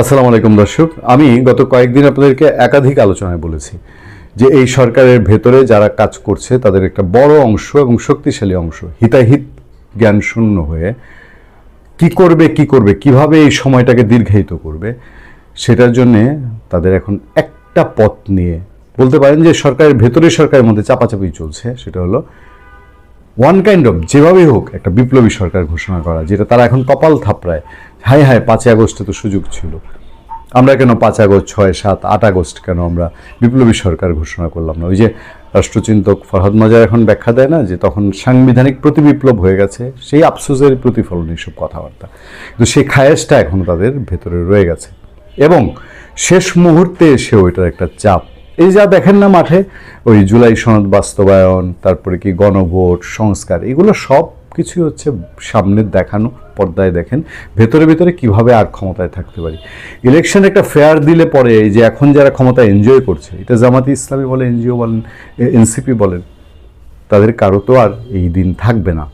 আসসালামু আলাইকুম দর্শক। আমি গত কয়েকদিন আপনাদেরকে একাধিক আলোচনায় বলেছি যে এই সরকারের ভেতরে যারা কাজ করছে, তাদের একটা বড় অংশ এবং শক্তিশালী অংশ হিতাহিত জ্ঞান শূন্য হয়ে কি করবে কি করবে, কীভাবে এই সময়টাকে দীর্ঘায়িত করবে, সেটার জন্যে তাদের এখন একটা পথ নিয়ে বলতে পারেন যে সরকারের ভেতরে সরকারের মধ্যে চাপাচাপি চলছে, সেটা হলো ওয়ান কাইন্ড অফ যেভাবেই হোক একটা বিপ্লবী সরকার ঘোষণা করা, যেটা তারা এখন কপাল থাপড়ায়। হায় হায়, পাঁচই আগস্টে তো সুযোগ ছিল। আমরা কেন পাঁচ আগস্ট, ছয়, সাত, আট আগস্ট কেন আমরা বিপ্লবী সরকার ঘোষণা করলাম না? ওই যে রাষ্ট্রচিন্তক ফরহাদ মাজার এখন ব্যাখ্যা দেয় না যে তখন সাংবিধানিক প্রতিবিপ্লব হয়ে গেছে, সেই আফসোসের প্রতিফলন এইসব কথাবার্তা। কিন্তু সেই খায়েশটা এখনও তাদের ভেতরে রয়ে গেছে। এবং শেষ মুহূর্তে এসে ওইটার একটা চাপ। এই যা দেখেন না মাঠে, ওই জুলাই সনদ বাস্তবায়ন, তারপরে কি গণভোট, সংস্কার, এগুলো সব কিছুই হচ্ছে সামনে দেখানো, পর্দায় দেখেন। ভেতরে ভেতরে কীভাবে আর ক্ষমতায় থাকতে পারি? ইলেকশন একটা ফেয়ার দিলে পরে যে এখন যারা ক্ষমতা এনজয় করছে, এটা জামাতি ইসলামী বলে এনজিও বলেন এনসিপি বলেন, তাদের কারও তো আর এই দিন থাকবে না।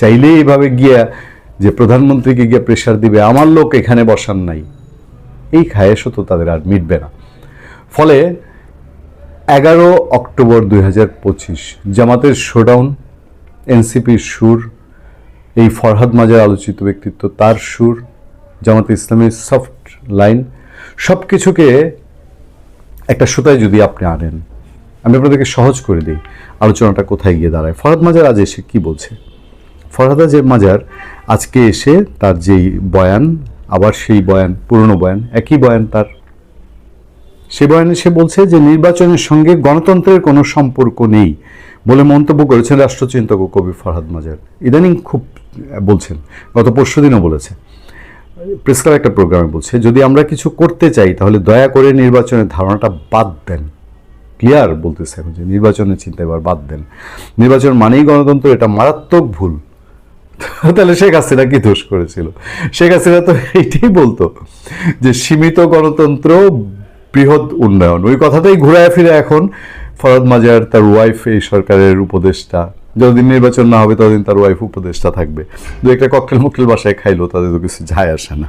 চাইলেই এইভাবে গিয়ে যে প্রধানমন্ত্রীকে গিয়ে প্রেশার দিবে, আমার লোক এখানে বসান নাই। এই খায়েশও তো তাদের আর মিটবে না। ফলে এগারো অক্টোবর দুই হাজার পঁচিশ জামাতের শোডাউন এনসিপির সুর, এই ফরহাদ মাজার আলোচিত ব্যক্তিত্ব, তার সুর, জামাত ইসলামের সফট লাইন সব কিছুকে একটা সুতায় যদি আপনি আনেন, আমি আপনাদেরকে সহজ করে দিই, আলোচনাটা কোথায় গিয়ে দাঁড়ায়। ফরহাদ মাজার আজ এসে কি বলছে? ফরহাদ আজের মাজার, আজকে এসে তার যেই বয়ান, আবার সেই বয়ান, পুরনো বয়ান, একই বয়ান তার। সে বয়ানে সে বলছে যে, নির্বাচনের সঙ্গে গণতন্ত্রের কোনো সম্পর্ক নেই। বলে মন্তব্য করেছেন রাষ্ট্রচিন্তক কবি ফরহাদ মাজার। ইদানিং খুব বলছেন, গত পরশু দিনও বলেছে। প্রেস ক্লাব একটা প্রোগ্রামে বলছে, যদি আমরা কিছু করতে চাই, তাহলে দয়া করে নির্বাচনের ধারণাটা বাদ দেন। ক্লিয়ার বলতেছে এখন যে, নির্বাচনের চিন্তা এবার বাদ দেন। নির্বাচন মানেই গণতন্ত্র, এটা মারাত্মক ভুল। তাহলে শেখ হাসিনা কি দোষ করেছিল? শেখ হাসিনা তো এইটাই বলতো যে, সীমিত গণতন্ত্র, বৃহৎ উন্নয়ন। ওই কথাটাই ঘুরায় ফিরে এখন ফরদ মাজার তার ওয়াইফ এই সরকারের উপদেষ্টা। যতদিন নির্বাচন না হবে, ততদিন তার ওয়াইফ উপদেষ্টা থাকবে। দু একটা ককটেল মুকটেল বাসায় খাইলো তাদের তো কিছু যায় আসে না।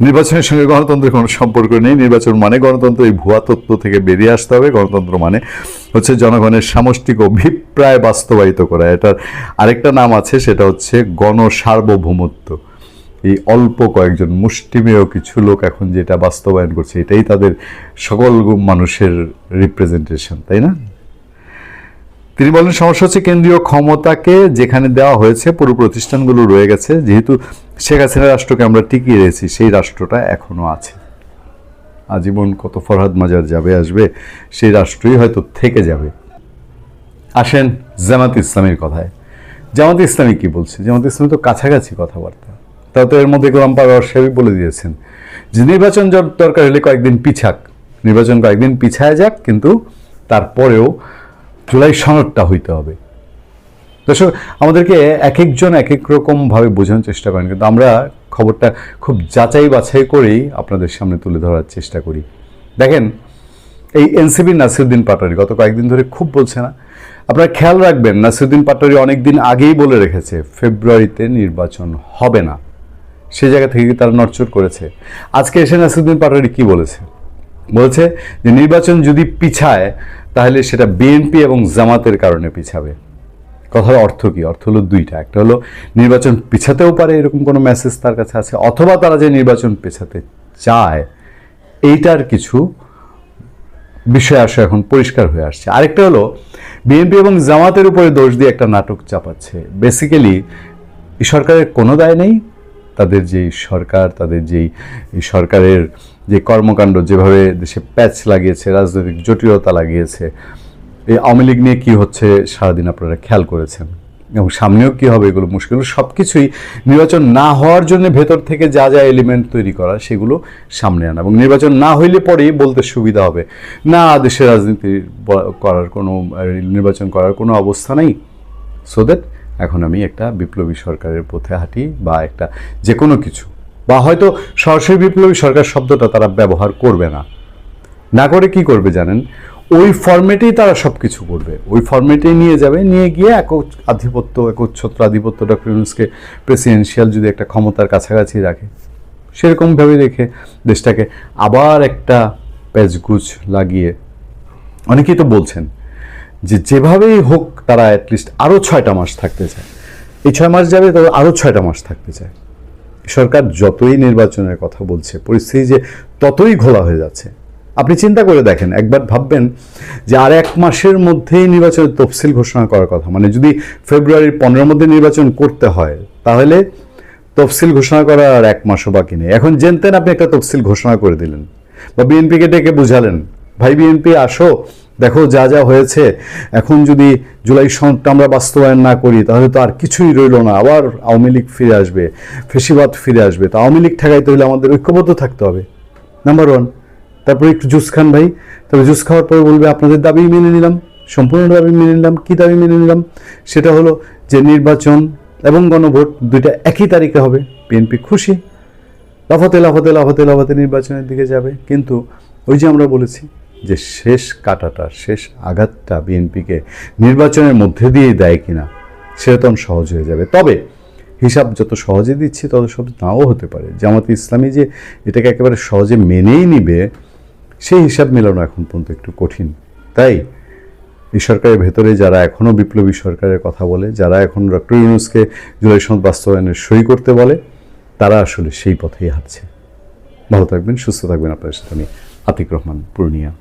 নির্বাচনের সঙ্গে গণতন্ত্রের কোনো সম্পর্ক নেই। নির্বাচন মানে গণতন্ত্র, এই ভুয়া তত্ত্ব থেকে বেরিয়ে আসতে হবে। গণতন্ত্র মানে হচ্ছে জনগণের সামষ্টিক অভিপ্রায় বাস্তবায়িত করা। এটার আরেকটা নাম আছে, সেটা হচ্ছে গণসার্বভৌমত্ব। এই অল্প কয়েকজন মুষ্টিমেয় কিছু লোক এখন যেটা বাস্তবায়ন করছে, এটাই তাদের সকল মানুষের রিপ্রেজেন্টেশন তাই না? তিনি বলেন, সমস্যা হচ্ছে কেন্দ্রীয় ক্ষমতাকে যেখানে দেওয়া হয়েছে, পুরো প্রতিষ্ঠানগুলো রয়ে গেছে, যেহেতু শেখ হাসিনা রাষ্ট্রকে আমরা টিকিয়ে রয়েছি সেই রাষ্ট্রটা এখনও আছে। আজীবন কত ফরহাদ মাজার যাবে, আসবে, সেই রাষ্ট্রই হয়তো থেকে যাবে। আসেন জামাত ইসলামের কথায়। জামাত ইসলামী কি বলছে? জামাত ইসলামী তো কাছাকাছি কথাবার্তা। তাও তো এর মধ্যে গোলাম পারওয়ার সাহেব বলে দিয়েছেন। যে নির্বাচন দরকার হলে কয়েকদিন পিছাক। নির্বাচন কয়েকদিন পিছায় যাক, কিন্তু তারপরেও জুলাই সনদটা হইতে হবে। দর্শক, আমাদেরকে এক একজন এক এক রকমভাবে বোঝানোর চেষ্টা করেন, কিন্তু আমরা খবরটা খুব যাচাই বাছাই করেই আপনাদের সামনে তুলে ধরার চেষ্টা করি। দেখেন, এই এনসিবি নাসিরুদ্দিন পাটোয়ারি গত কয়েকদিন ধরে খুব বলছে না। আপনারা খেয়াল রাখবেন, নাসিরুদ্দিন পাটোয়ারি অনেক দিন আগেই বলে রেখেছে, ফেব্রুয়ারিতে নির্বাচন হবে না। সে জায়গা থেকে তারা নড়চড় করেছে। আজকে এসে নাসিরুদ্দিন পাটোয়ারি কি বলেছে? বলেছে যে, নির্বাচন যদি পিছায়, তাহলে সেটা বিএনপি এবং জামাতের কারণে পিছাবে। কথার অর্থ কি? অর্থ হলো দুইটা। একটা হলো, নির্বাচন পিছাতেও পারে, এরকম কোনো মেসেজ তার কাছে আছে, অথবা তারা যে নির্বাচন পেছাতে চায়, এইটার কিছু বিষয় আসে এখন পরিষ্কার হয়ে আসছে। আরেকটা হলো বিএনপি এবং জামাতের উপরে দোষ দিয়ে একটা নাটক চাপাচ্ছে। বেসিক্যালি সরকারের কোনো দায় নেই তাদের যেই সরকার, তাদের যেই সরকারের যে কর্মকাণ্ড, যেভাবে দেশে প্যাচ লাগিয়েছে, রাজনৈতিক জটিলতা লাগিয়েছে, এই আওয়ামী লীগ নিয়ে কী হচ্ছে সারাদিন আপনারা খেয়াল করেছেন? এবং সামনেও কী হবে এগুলো মুশকিল? সব কিছুই নির্বাচন না হওয়ার জন্য ভেতর থেকে যা যা এলিমেন্ট তৈরি করা, সেগুলো সামনে আনা। এবং নির্বাচন না হইলে পরেই বলতে সুবিধা হবে, না দেশের রাজনীতি করার কোনো, নির্বাচন করার কোনো অবস্থা নেই। সো দ্যাট এখন আমি একটা বিপ্লবী সরকারের পথে হাঁটি বা একটা যে কোনো কিছু। বা হয়তো সরাসরি বিপ্লবী সরকার শব্দটা তারা ব্যবহার করবে না। না করে কি করবে জানেন? ওই ফর্মেটেই তারা সব কিছু করবে। ওই ফর্মেটেই নিয়ে যাবে, নিয়ে গিয়ে এক আধিপত্য একচ্ছত্র আধিপত্য ডক্টর ইউনুসকে প্রেসিডেন্সিয়াল যদি একটা ক্ষমতার কাছাকাছি রাখে সেরকমভাবে রেখে দেশটাকে আবার একটা প্যাচগুচ লাগিয়ে, অনেকেই তো বলছেন যে যেভাবেই হোক তারা অ্যাটলিস্ট আরও ছয়টা মাস থাকতে চায়। এই ছয় মাস যাবে তবে আরও ছয়টা মাস থাকতে চায়। সরকার যতই নির্বাচনের কথা বলছে, পরিস্থিতি যে ততই ঘোলা হয়ে যাচ্ছে। আপনি চিন্তা করে দেখেন, একবার ভাববেন যে আর এক মাসের মধ্যেই নির্বাচনের তফসিল ঘোষণা করার কথা। মানে যদি ফেব্রুয়ারির পনেরোর মধ্যে নির্বাচন করতে হয়, তাহলে তফসিল ঘোষণা করার আর এক মাসও বাকি নেই। এখন জেনতেন আপনি একটা তফসিল ঘোষণা করে দিলেন। বা বিএনপিকে ডেকে বুঝালেন, ভাই, বিএনপি, আসো। দেখো যা যা হয়েছে, এখন যদি জুলাই সনদটা আমরা বাস্তবায়ন না করি, তাহলে তো আর কিছুই রইল না। আবার আওয়ামী লীগ ফিরে আসবে, ফেসিবাদ ফিরে আসবে। তো আওয়ামী লীগ ঠেকাইতে হলে আমাদের ঐক্যবদ্ধ থাকতে হবে। নাম্বার ওয়ান তারপরে একটু জুস খান ভাই। তবে জুস খাওয়ার পরে বলবে, আপনাদের দাবি মেনে নিলাম সম্পূর্ণ দাবি মেনে নিলাম, কী দাবি মেনে নিলাম? সেটা হলো যে নির্বাচন এবং গণভোট দুইটা একই তারিখে হবে। বিএনপি খুশি। লাফাতে লাফাতে লাফাতে লাফাতে নির্বাচনের দিকে যাবে। কিন্তু ওই যে আমরা বলেছি যে শেষ কাটাটা, শেষ আঘাতটা বিএনপিকে নির্বাচনের মধ্যে দিয়েই দেয় কিনা তখন সহজ হয়ে যাবে। তবে হিসাব যত সহজে দিচ্ছি, তত সব নাও হতে পারে। জামাত ইসলামী যে এটাকে একেবারে সহজে মেনেই নিবে, সেই হিসাব মেলানো এখন পর্যন্ত একটু কঠিন। তাই এই সরকারের ভেতরে যারা এখনও বিপ্লবী সরকারের কথা বলে, যারা এখন ডক্টর ইউনুসকে জুলাই সনদ বাস্তবায়নের সই করতে বলে, তারা আসলে সেই পথেই হাঁটছে। ভালো থাকবেন, সুস্থ থাকবেন। আপনার সাথে আমি আতিক রহমান, পূর্ণিয়া।